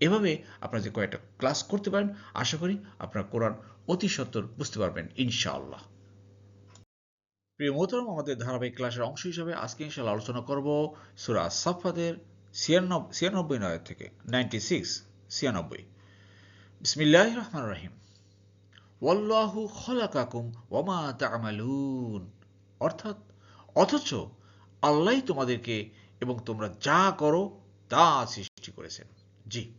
এভাবে আপনারা যে কয়েকটা ক্লাস করতে পারেন, আশা করি আপনারা কোরআন অতি সত্তর বুঝতে পারবেন, ইনশাআল্লাহ। প্রিয় মোহতরম আমাদের ধারাবাহিক ক্লাসের অংশ হিসাবে আজকে ইনশাল্লাহ আলোচনা করব সুরা সাফাদের ছিয়ানব্বই নয় থেকে নাইনটি সিক্স ছিয়ানব্বই। বিসমিল্লাহ রহমান রাহিম। ওয়াল্লাহু খলাকাকুম ওয়ামা তামালুন। অর্থাৎ, অথচ আল্লাহ তোমাদেরকে এবং তোমরা যা করো তা সৃষ্টি করেছেন। জি।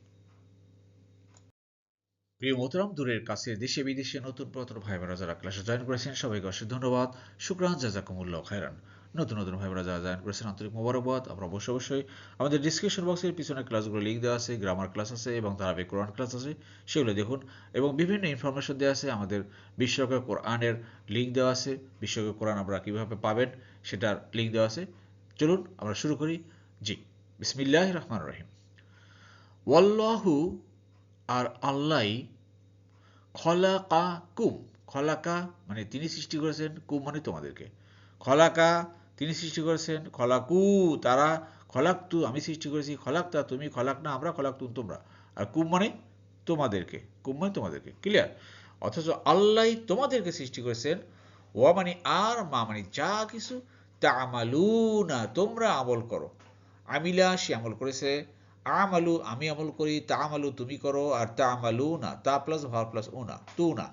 প্রিয় মোহতরম, দূরের কাছে দেশে বিদেশে নতুন পুরাতন ভাই বোনেরা যারা ক্লাসে জয়েন করেছেন। সবাইকে অশেষ ধন্যবাদ। শুক্রান, জাজাকুমুল্লাহ খায়রান। নতুন নতুন ভাই বোনেরা যারা জয়েন করেছেন। আন্তরিক মোবারকবাদ। আমরা অবশ্যই অবশ্যই আমাদের ডিসক্রিপশন বক্সের পিছনে ক্লাসগুলো লিঙ্ক দেওয়া আছে গ্রামার ক্লাস আছে এবং ধারাবাহিক কোরআন ক্লাস আছে। সেগুলো দেখুন এবং বিভিন্ন ইনফরমেশন দেওয়া আছে। আমাদের বিশ্বকে কোরআনের লিঙ্ক দেওয়া আছে। বিশ্বকে কোরআন আমরা কীভাবে পাবেন সেটার লিঙ্ক দেওয়া আছে। চলুন আমরা শুরু করি। জি বিসমিল্লাহ রহমান রহিম। ওয়াল্লাহু আর আল্লাহ খলাকা কুম খলাকা মানে তিনি সৃষ্টি করেছেন, কুম মানে তোমাদেরকে। খলাকা তিনি সৃষ্টি করেছেন, খলাকু তারা খলাক তু আমি সৃষ্টি করেছি, খলাকতা তুমি খলাক না আমরা খলাক তুম তোমরা। আর কুম মানে তোমাদেরকে, কুম মানে তোমাদেরকে ক্লিয়ার অথচ আল্লাহ তোমাদেরকে সৃষ্টি করেছেন। ওয়া মানে আর, মা মানে যা কিছু তা আমালু না তোমরা আমল করো। আমিলা, সে আমল করেছে। আমালু, আমি আমল করি, তা আমালু তুমি করো, আর তা আমালু না, তা প্লাস ভার প্লাস ও না, তু না।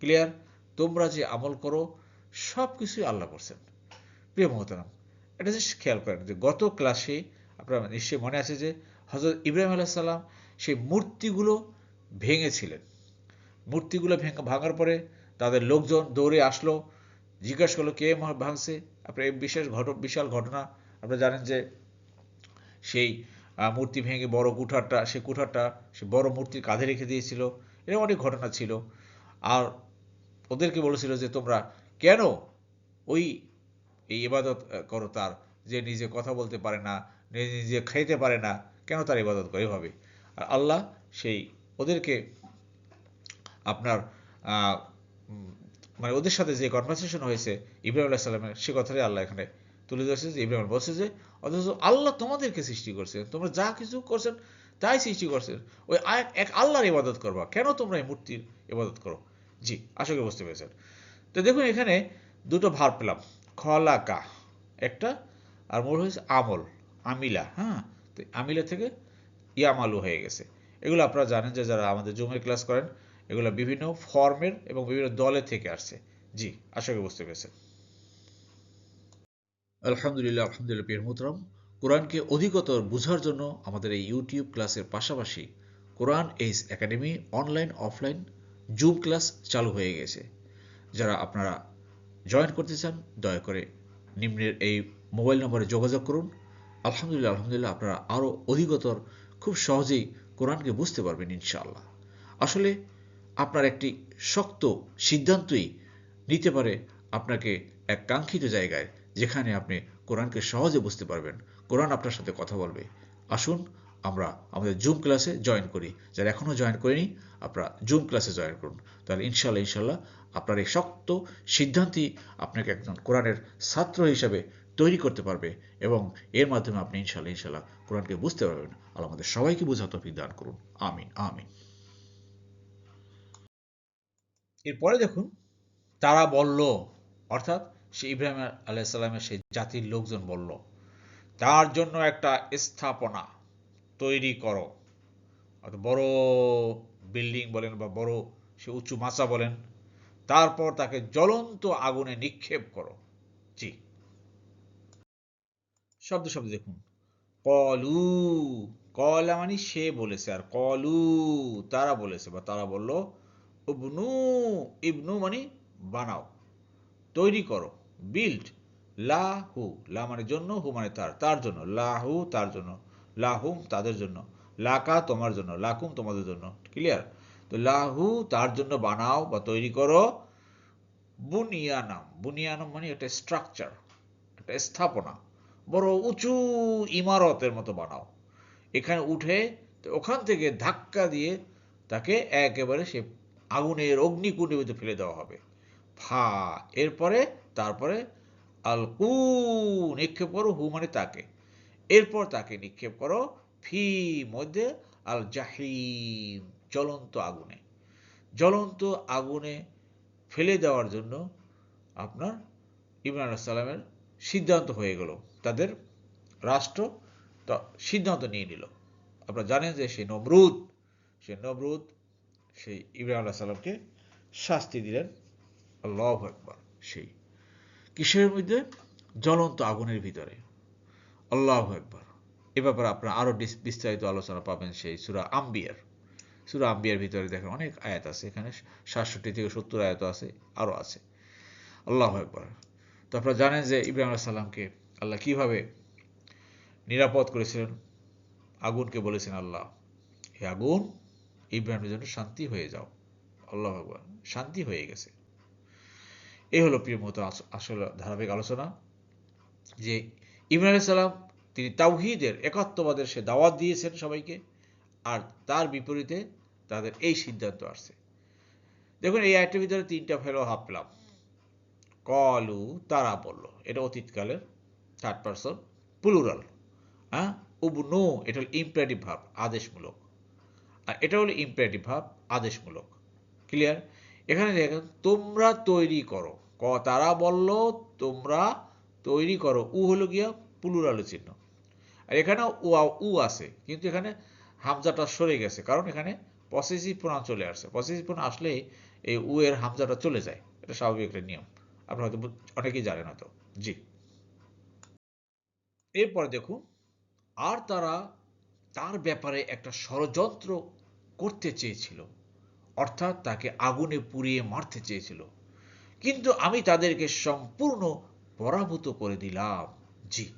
ক্লিয়ার তোমরা যে আমল করো সব কিছুই আল্লাহ করছেন। প্রিয় মহতারাম, এটা যে খেয়াল করেন যে গত ক্লাসে আপনার নিশ্চয়ই মনে আছে যে হজরত ইব্রাহিম আলাইসাল্লাম সেই মূর্তিগুলো ভেঙেছিলেন। মূর্তিগুলো ভেঙে ভাঙার পরে তাদের লোকজন দৌড়ে আসলো, জিজ্ঞাসা করল, কে ভাঙছে? আপনার এই বিশেষ ঘট, বিশাল ঘটনা, আপনারা জানেন যে সেই মূর্তি ভেঙে বড় কুঠারটা, সে কুঠারটা সে বড় মূর্তির কাঁধে রেখে দিয়েছিল। এরকম অনেক ঘটনা ছিল। আর ওদেরকে বলেছিল যে, তোমরা কেন ওই, এই ইবাদত করো তার? যে নিজে কথা বলতে পারে না নিজে নিজে খাইতে পারে না, কেন তার ইবাদত করে এভাবে? আর আল্লাহ সেই ওদেরকে আপনার মানে ওদের সাথে যে কনভারসেশন হয়েছে, ইব্রাহিম আল্লাহ সাল্লামের সে কথাটাই আল্লাহ এখানে তুলে ধরছে যে ইব্রাহিম বলছে যে, অথচ আল্লাহ তোমাদেরকে সৃষ্টি করছেন তোমরা যা কিছু করছেন তাই সৃষ্টি করছেন ওই এক আল্লাহর ইবাদত করবা, কেন তোমরা এই মূর্তির ইবাদত করো? জি, আশা করি বুঝতে পেরেছেন। তো দেখুন এখানে দুটো ভার পেলাম, খলাকা একটা, আর মোট হয়েছে আমল, আমিলা হ্যাঁ? তো আমিলা থেকে ইয়ামালু হয়ে গেছে। এগুলো আপনারা জানেন যে যারা আমাদের জুমের ক্লাস করেন, এগুলো বিভিন্ন ফর্মের এবং বিভিন্ন দলের থেকে আসছে। জি, আশা করি বুঝতে পেরেছেন। আলহামদুলিল্লাহ আলহামদুলিল্লাহ, পীর মোতরম কোরআনকে অধিকতর বোঝার জন্য আমাদের এই ইউটিউব ক্লাসের পাশাপাশি Quran ace academy online, offline Zoom class চালু হয়ে গেছে। যারা আপনারা জয়েন করতে চান, দয়া করে নিম্নের এই মোবাইল নম্বরে যোগাযোগ করুন। আলহামদুলিল্লাহ আলহামদুলিল্লাহ, আপনারা আরও অধিকতর খুব সহজেই কোরআনকে বুঝতে পারবেন, ইনশাআল্লাহ। আসলে আপনার একটি শক্ত সিদ্ধান্তই নিতে পারে আপনাকে এক কাঙ্ক্ষিত জায়গায় যেখানে আপনি কোরআনকে সহজে বুঝতে পারবেন। কোরআন আপনার সাথে কথা বলবে। আসুন, আমরা আমাদের জুম ক্লাসে জয়েন করি। যারা এখনও জয়েন করেনি, আপনারা জুম ক্লাসে জয়েন করুন। তাহলে ইনশাল্লাহ ইনশাল্লাহ আপনার এই শক্ত সিদ্ধান্তই আপনাকে একজন কোরআনের ছাত্র হিসাবে তৈরি করতে পারবে এবং এর মাধ্যমে আপনি ইনশাল্লাহ ইনশাল্লাহ কোরআনকে বুঝতে পারবেন। আল্লাহ আমাদের সবাইকে বোঝা তৌফিক দান করুন। আমিন আমিন। এরপরে দেখুন, তারা বলল, অর্থাৎ সে ইব্রাহিম আলাইসাল্লামের সেই জাতির লোকজন বলল, তার জন্য একটা স্থাপনা তৈরি করো। বড় বিল্ডিং বলেন বা বড় সে উঁচু মাচা বলেন, তারপর তাকে জ্বলন্ত আগুনে নিক্ষেপ করো। জি। শব্দ শব্দ দেখুন। কলু, কলা মানে সে বলেছে আর কলু তারা বলেছে বা তারা বলল, ইবনু ইবনু মানে বানাও, তৈরি করো। বিল্ড লা হু লা মানে জন্য, হু মানে তার তার জন্য। লাহু, তার জন্য। লাহুম, তাদের জন্য। লাকা, তোমার জন্য। লাকুম, তোমাদের জন্য। ক্লিয়ার তো লাহু, তার জন্য বানাও বা তৈরি করো বুনিয়ানাম। বুনিয়ানাম মানে একটা স্ট্রাকচার একটা স্থাপনা। বড় উঁচু ইমারতের মতো বানাও। এখানে উঠে ওখান থেকে ধাক্কা দিয়ে তাকে একেবারে সে আগুনের অগ্নিকুণ্ডের ভিতরে ফেলে দেওয়া হবে। ফা, এরপরে তারপরে আল কু নিক্ষেপ করো হু মানে তাকে। এরপর তাকে নিক্ষেপ করো ফি মধ্যে আল জাহিম, জ্বলন্ত আগুনে। জ্বলন্ত আগুনে ফেলে দেওয়ার জন্য আপনার ইমরান সালামের সিদ্ধান্ত হয়ে গেল। তাদের রাষ্ট্র সিদ্ধান্ত নিয়ে নিল। আপনারা জানেন যে সেই নমরুদ সেই নমরুদ সেই ইব্রাহিম আল্লাহ সাল্লামকে শাস্তি দিলেন। আল্লাহ একবার সেই। কিসের মধ্যে? জ্বলন্ত আগুনের ভিতরে। আল্লাহ একবার এ ব্যাপারে আপনারা আরও বিস্তারিত আলোচনা পাবেন সেই সুরা আম্বিয়ার। সুরা আম্বিয়ার ভিতরে দেখেন অনেক আয়াত আছে। এখানে সাতষট্টি থেকে সত্তর আয়াত আছে আরও আছে। আল্লাহ একবার তো আপনারা জানেন যে ইব্রাহিম সাল্লামকে আল্লাহ কীভাবে নিরাপদ করেছিলেন? আগুনকে বলেছেন আল্লাহ, হে আগুন, ইব্রাহিমের জন্য শান্তি হয়ে যাও। আল্লাহ ভগবান শান্তি হয়ে গেছে। এই হলো প্রিয় মতো আসলে ধারাবাহিক আলোচনা। যে ইব্রাহিম সাল্লাম তিনি তাওহিদের, একাত্মবাদের সে দাওয়াত দিয়েছেন সবাইকে, আর তার বিপরীতে তাদের এই সিদ্ধান্ত আসছে। দেখুন, এই আয়টের ভিতরে তিনটা ফেলো হাফলাম কলু, তারা বলল, এটা অতীতকালের থার্ড পারসন প্লুরাল হ্যাঁ? উবনু এটা হল ইম্পারেটিভ ভাব, আদেশমূলক। আর এটা হলো ইম্পারেটিভ ভাব, আদেশমূলক। ক্লিয়ার এখানে দেখেন, তোমরা তৈরি করো। ক, তারা বলল, তোমরা তৈরি করো। উ হলো গিয়া পুলুরালো চিহ্ন। আর এখানে উ উ আছে, কিন্তু এখানে হামজাটা সরে গেছে, কারণ এখানে পসেসিভ প্রণাম চলে আসছে। পসেসিভ প্রণাম আসলে এই উ এর হামজাটা চলে যায়। এটা স্বাভাবিক একটা নিয়ম। আপনারা হয়তো অনেকেই জানেন হয়তো। জি। এরপর দেখুন, আর তারা তার ব্যাপারে একটা ষড়যন্ত্র করতে চেয়েছিল, অর্থাৎ তাকে আগুনে পুড়িয়ে মারতে চেয়েছিল। কিন্তু আমি তাদেরকে সম্পূর্ণ পরাভূত করে দিলাম। জি।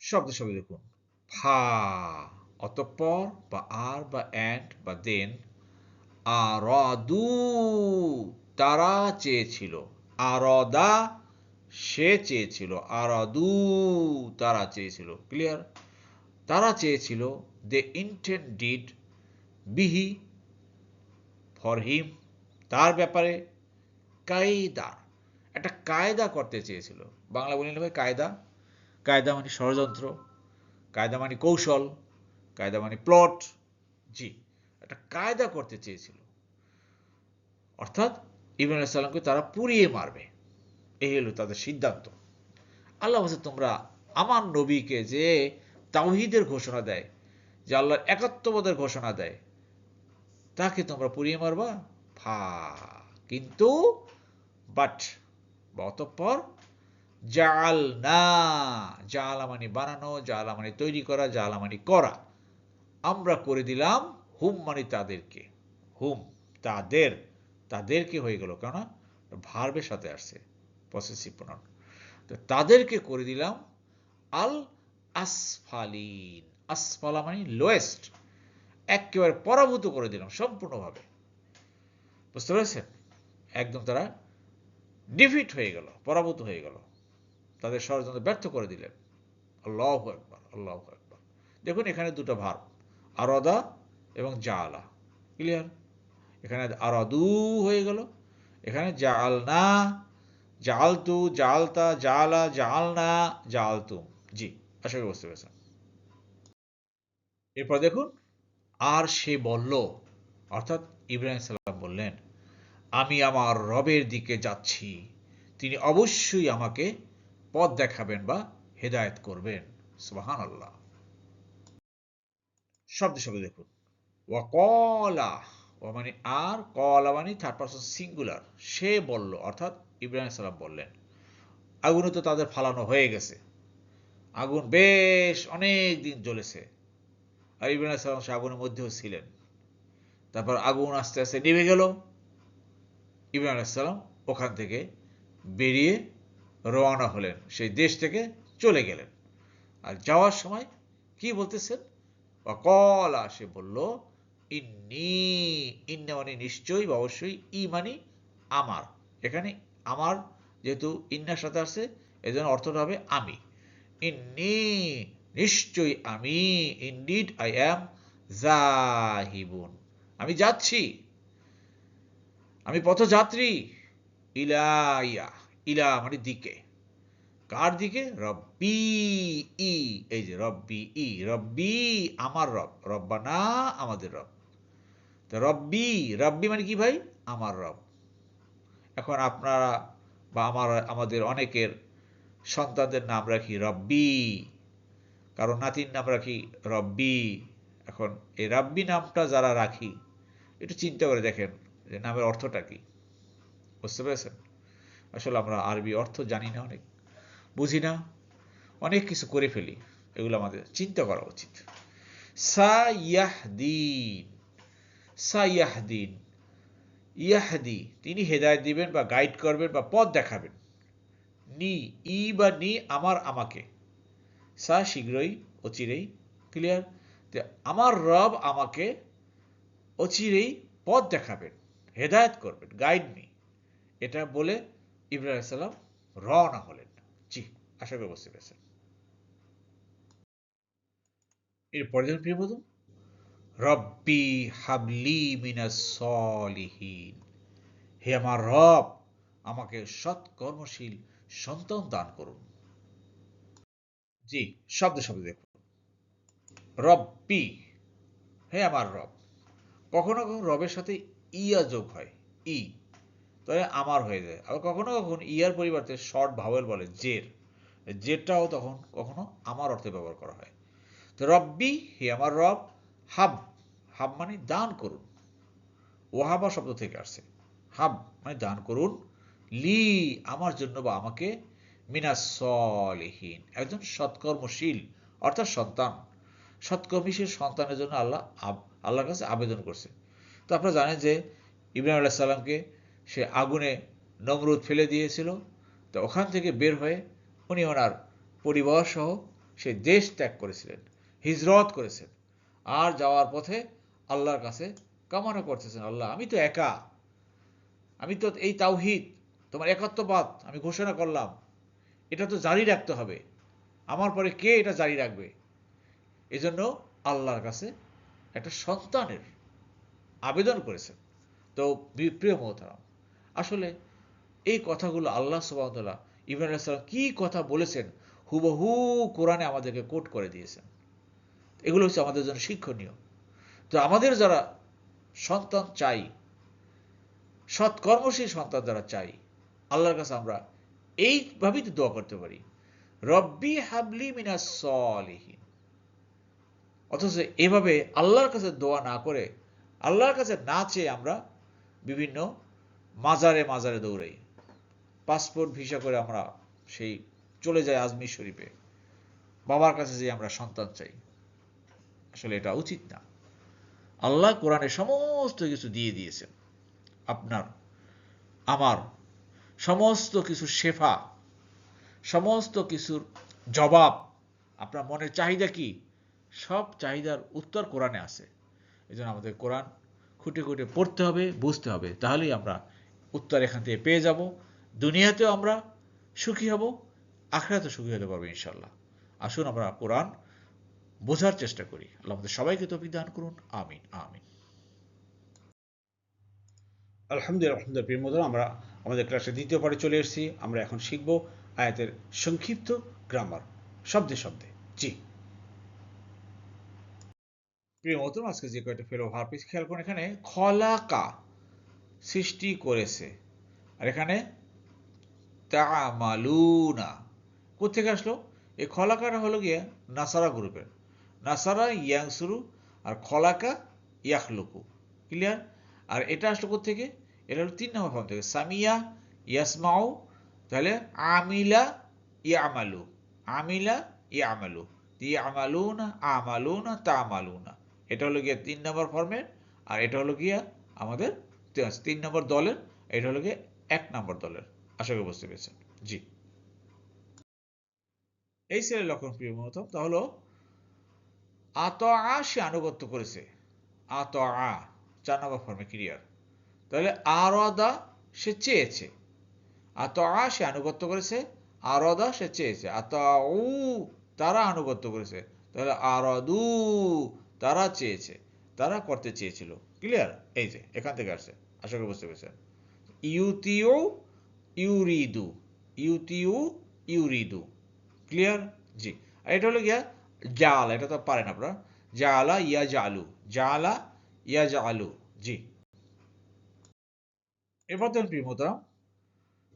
শব্দ শব্দ দেখুন। ফা, অতঃপর বা আর বা অ্যান্ড বা দেন আরদু, তারা চেয়েছিল। আরদা, সে চেয়েছিল। আরাদু, তারা চেয়েছিল। ক্লিয়ার তারা চেয়েছিল দে ইন্টেন্ডিড বিহি ফর হিম তার ব্যাপারে কায়দা, একটা কায়দা করতে চেয়েছিল। বাংলা বলি ভাই কায়দা। কায়দা মানে ষড়যন্ত্র, কায়দা মানে কৌশল, কায়দা মানে প্লট জি, একটা কায়দা করতে চেয়েছিল। অর্থাৎ ইব্রাহিম সাল্লামকে তারা পুড়িয়ে মারবে। এই হলো তাদের সিদ্ধান্ত। আল্লাহ বলছে, তোমরা আমার নবীকে যে তাওহিদের ঘোষণা দেয়, যে আল্লাহর একাত্মবোধের ঘোষণা দেয়, তাকে তোমরা পুড়িয়ে মারবা? ফা কিন্তু বাট অতঃপর জাল না জালামানি বানানো জালামানি তৈরি করা জালামানি করা। আমরা করে দিলাম হুম মানে তাদেরকে। হুম, তাদের, তাদেরকে হয়ে গেল কেননা ভার্বের সাথে আসছে পসেসিভ প্রনাউন তো তাদেরকে করে দিলাম আল আসফালিন। আসফালা মানে লোয়েস্ট একেবারে পরাভূত করে দিলাম সম্পূর্ণভাবে। বুঝতে পেরেছেন? একদম তারা ডিফিট হয়ে গেল, পরাভূত হয়ে গেল। তাদের ষড়যন্ত্র ব্যর্থ করে দিলেন। আল্লাহ একবার আল্লাহ একবার দেখুন এখানে দুটো ভার আরদা এবং জালা ক্লিয়ার এখানে আরাদু হয়ে গেল, এখানে জাল না জালতু জালতা জালা জালনা জালতুম জি, আশা করি বুঝতে পেরেছেন। এরপর দেখুন, আর সে বলল, অর্থাৎ ইব্রাহিম সাল্লাম বললেন আমি আমার রবের দিকে যাচ্ছি। তিনি অবশ্যই আমাকে পথ দেখাবেন বা হেদায়ত করবেন। সুবাহান আল্লাহ শব্দ শব্দ দেখুন। ওয়া কলা ও মানে আর কলা মানে থার্ড পার্সন সিঙ্গুলার সে বলল, অর্থাৎ ইব্রাহিম সাল্লাম বললেন, আগুনে তো তাদের ফালানো হয়ে গেছে। আগুন বেশ অনেক দিন জ্বলেছে। আর ইব্রাহিম সাল্লাম সে আগুনের মধ্যেও ছিলেন। তারপর আগুন আস্তে আস্তে নিভে গেল। ইব্রাহিম আলাইসাল্লাম ওখান থেকে বেরিয়ে রওনা হলেন। সেই দেশ থেকে চলে গেলেন। আর যাওয়ার সময় কি বলতেছেন? কলা সে বলল, ইন্নি, ইন্না মানে নিশ্চয়ই বা অবশ্যই ই মানে আমার। এখানে আমার যেহেতু ইন্নার সাথে এই জন্য অর্থটা হবে আমি। ইন্নি, নিশ্চয়ই আমি। ইন্ডিড আই অ্যাম জাহিবুন। আমি যাচ্ছি। আমি পথযাত্রী। ইলাইয়া, ইলা মানে দিকে। কার দিকে? রব্বি ই, এই যে রব্বি ই, রব্বি আমার রব, রব্বানা আমাদের রব। তো রব্বি রব্বি মানে কি ভাই? আমার রব। এখন আপনারা বা আমার, আমাদের অনেকের সন্তানদের নাম রাখি রব্বি। কারণ নাতির নাম রাখি রব্বি। এখন এই রাব্বি নামটা যারা রাখি, একটু চিন্তা করে দেখেন। যে নামের অর্থটা কি? বুঝতে পেরেছেন? আসলে আমরা আরবি অর্থ জানি না অনেক, বুঝি না, অনেক কিছু করে ফেলি, এগুলো আমাদের চিন্তা করা উচিত। সাইয়াহদিন ইয়াহদি, তিনি হেদায়ত দিবেন বা গাইড করবেন বা পথ দেখাবেন। নি, ই বা নি, আমার, আমাকে। সা, শীঘ্রই, অচিরেই ক্লিয়ার আমার রব আমাকে অচিরেই পথ দেখাবেন। হেদায়ত করবেন গাইড মি এটা বলে ইব্রাহিম সাল্লাম রওনা হলেন। জি, আশা করি বুঝতে পেরেছেন। এরপরে যেন প্রিয় বধু রব্বি হাবলি মিনাস সলিহীন। হে আমার রব, আমাকে সৎ কর্মশীল সন্তান দান করুন। জি, শব্দ শব্দ দেখুন। রব্বি, হে আমার রব, কখনো কখনো রবের সাথে ইয়া যোগ হয়, ই। তাহলে আমার হয়ে যায়। আবার কখনো কখনো ইয়ার পরিবর্তে শর্ট ভাওয়েল বলে, জের। জেরটাও তখন কখনো আমার অর্থে ব্যবহার করা হয়। তো রব্বি, হে আমার রব, হাব। হাব মানে দান করুন। ওহাবা শব্দ থেকে আসছে। হাব মানে দান করুন। লি আমার জন্য বা আমাকে মিনাসলহীন একজন সৎকর্মশীল, অর্থাৎ সন্তান। সৎকর্মশীল সন্তানের জন্য আল্লাহ আল্লাহর কাছে আবেদন করছে। তো আপনারা জানেন যে ইব্রাহিম আল্লাহ সাল্লামকে সে আগুনে নমরুদ ফেলে দিয়েছিল। তো ওখান থেকে বের হয়ে উনি ওনার পরিবার সহ সে দেশ ত্যাগ করেছিলেন, হিজরত করেছেন। আর যাওয়ার পথে আল্লাহর কাছে কামনা করতেছেন। আল্লাহ, আমি তো একা, আমি তো এই তাওহিদ, তোমার একাত্মবাদ আমি ঘোষণা করলাম। এটা তো জারি রাখতে হবে। আমার পরে কে এটা জারি রাখবে? এজন্য আল্লাহর কাছে একটা সন্তানের আবেদন করেছেন। তো প্রিয় মহতারাম, আসলে এই কথাগুলো আল্লাহ সুবাহতাল্লাহ ইব্রাহিম আলাইসাল্লাম কী কথা বলেছেন হুবহু কোরআনে আমাদেরকে কোট করে দিয়েছেন। এগুলো হচ্ছে আমাদের জন্য শিক্ষণীয়। তো আমাদের যারা সন্তান চাই, সৎকর্মশীল সন্তান যারা চাই, আল্লাহর কাছে আমরা এইভাবেই তো দোয়া করতে পারি। রব্বি হাবলি মিনা সলিহীন। অথচ এভাবে আল্লাহর কাছে দোয়া না করে আল্লাহর কাছে না চেয়ে আমরা বিভিন্ন মাজারে মাজারে দৌড়াই। পাসপোর্ট, ভিসা করে আমরা সেই চলে যাই আজমির শরীফে। বাবার কাছে যে আমরা সন্তান চাই। আসলে এটা উচিত না। আল্লাহ কোরআনে সমস্ত কিছু দিয়ে দিয়েছেন। আপনার, আমার সমস্ত কিছু শেফা, সমস্ত কিছুর জবাব, আপনার মনের চাহিদা কি? সব চাহিদার উত্তর কোরআনে আছে। এই জন্য আমাদের কোরআন খুঁটে খুঁটে পড়তে হবে, বুঝতে হবে। তাহলেই আমরা উত্তর এখান থেকে পেয়ে যাব। দুনিয়াতেও আমরা সুখী হব আখড়াতে সুখী হতে পারব ইনশাল্লাহ আসুন আমরা কোরআন বোঝার চেষ্টা করি। আল্লাহ আমাদের সবাইকে তফিক দান করুন। আমিন আমিন। আলহামদুলিল্লাহ আলহামদুলিল্লাহ, প্রিয় আমরা আমাদের ক্লাসের দ্বিতীয় পাঠে চলে এসেছি। আমরা এখন শিখব আয়াতের সংক্ষিপ্ত গ্রামার শব্দে শব্দে। জি। প্রিয় মতন আজকে যে কয়টা ফেলো ভার্ব খেয়াল করুন, এখানে খলাকা সৃষ্টি করেছে। আর এখানে তামালুনা কোথেকে আসলো? এই খলাকাটা হলো গিয়ে নাসারা গ্রুপের। নাসারা ইয়াংসুরু আর খলাকা ইয়াকলুকু ক্লিয়ার আর এটা আসলো কোথেকে এটা হলো তিন নম্বর ফর্ম থেকে। সামিয়া ইয়াসমাউ, তাহলে আমিলা ইয়ামালু। আমিলা ইয়ামালু। ইয়ামালুনা, আমালুনা, তামালুনা। এটা হলো গিয়ে তিন নম্বর ফর্মের আর এটা হলো গিয়া আমাদের তিন নম্বর দলের, এটা হলো গিয়ে এক নম্বর দলের। আশা করি বুঝতে পেরেছেন। জি। এই সেলের লক্ষণ প্রিয় মত তাহলে আত আ সে আনুগত্য করেছে। আত আ চার নম্বর ফর্মে ক্রিয়ার তাহলে আরদা সে চেয়েছে। আত আ সে আনুগত্য করেছে আর আরদা সে চেয়েছে। আত উ তারা আনুগত্য করেছে। তাহলে আরদু তারা চেয়েছে, তারা করতে চেয়েছিল। ক্লিয়ার এই যে, এখান থেকে আসছে। আশা করি বুঝতে পেরেছেন। ইউতিও ইউরিদু, ইউতিউ ইউরিদু। ক্লিয়ার জি। এটা হলো গিয়া জাল, এটা তো পারেন আপনারা। জালা ইয়া জালু জালা ইয়া জালু জি। এরপর দেখুন প্রিয় মোতারাম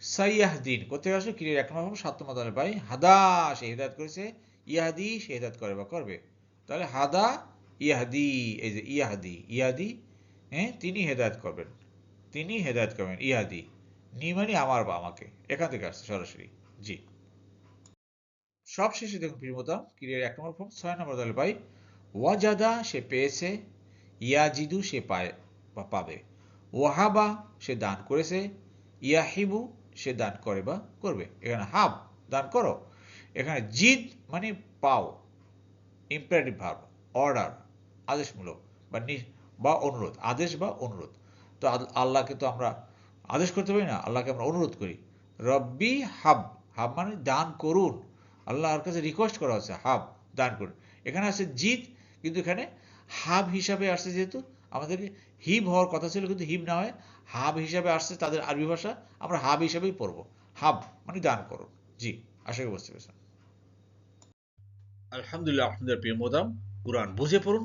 সাইয়াহদিন। কোথায় আসে ক্লিয়ার, এক নম্বর সাত নম্বর দলে ভাই হাদা সে হেদায়ত করেছে। ইয়াহাদি, সে হেদায়ত করে বা করবে। তাহলে হাদা ইয়াহাদি, এই যে ইয়াহাদি ইয়াদি হ্যাঁ তিনি হেদায়ত করবেন। তিনি হেদায়ত করবেন, ইয়াহাদি। নি মানে আমার বা আমাকে। এখান থেকে আসছে সরাসরি। জি। সব শেষে দেখুন প্রিয়মতা ক্রিয়ার এক নম্বর ফর্ম ছয় নম্বর দলে পাই ওয়াজাদা সে পেয়েছে, ইয়াজিদু সে পায়, বা পাবে। ওয়াহাবা সে দান করেছে, ইয়াহিবু সে দান করে বা করবে। এখানে হাব, দান করো। এখানে জিদ মানে পাও ইম্পারেটিভ ভার্ব অর্ডার আদেশমূলক বা বা অনুরোধ, আদেশ বা অনুরোধ। তো আল্লাহকে তো আমরা আদেশ করতে পারি না, আল্লাহকে আমরা অনুরোধ করি। রব্বি হাব হাব মানে দান করুন। আল্লাহর কাছে রিকোয়েস্ট করা হচ্ছে, হাব, দান করুন। এখানে আছে জিদ, কিন্তু এখানে হাব হিসাবে আসছে যেহেতু, আমাদেরকে হিব হওয়ার কথা ছিল, কিন্তু হিব না হয় হাব হিসাবে আসছে তাদের আরবি ভাষা, আমরা হাব হিসাবেই পড়ব। হাব মানে দান করুন। জি, আশা করি বুঝতে পেরেছেন। আলহামদুলিল্লাহ আপনাদের প্রিয় মোদাম, কোরআন বুঝে পড়ুন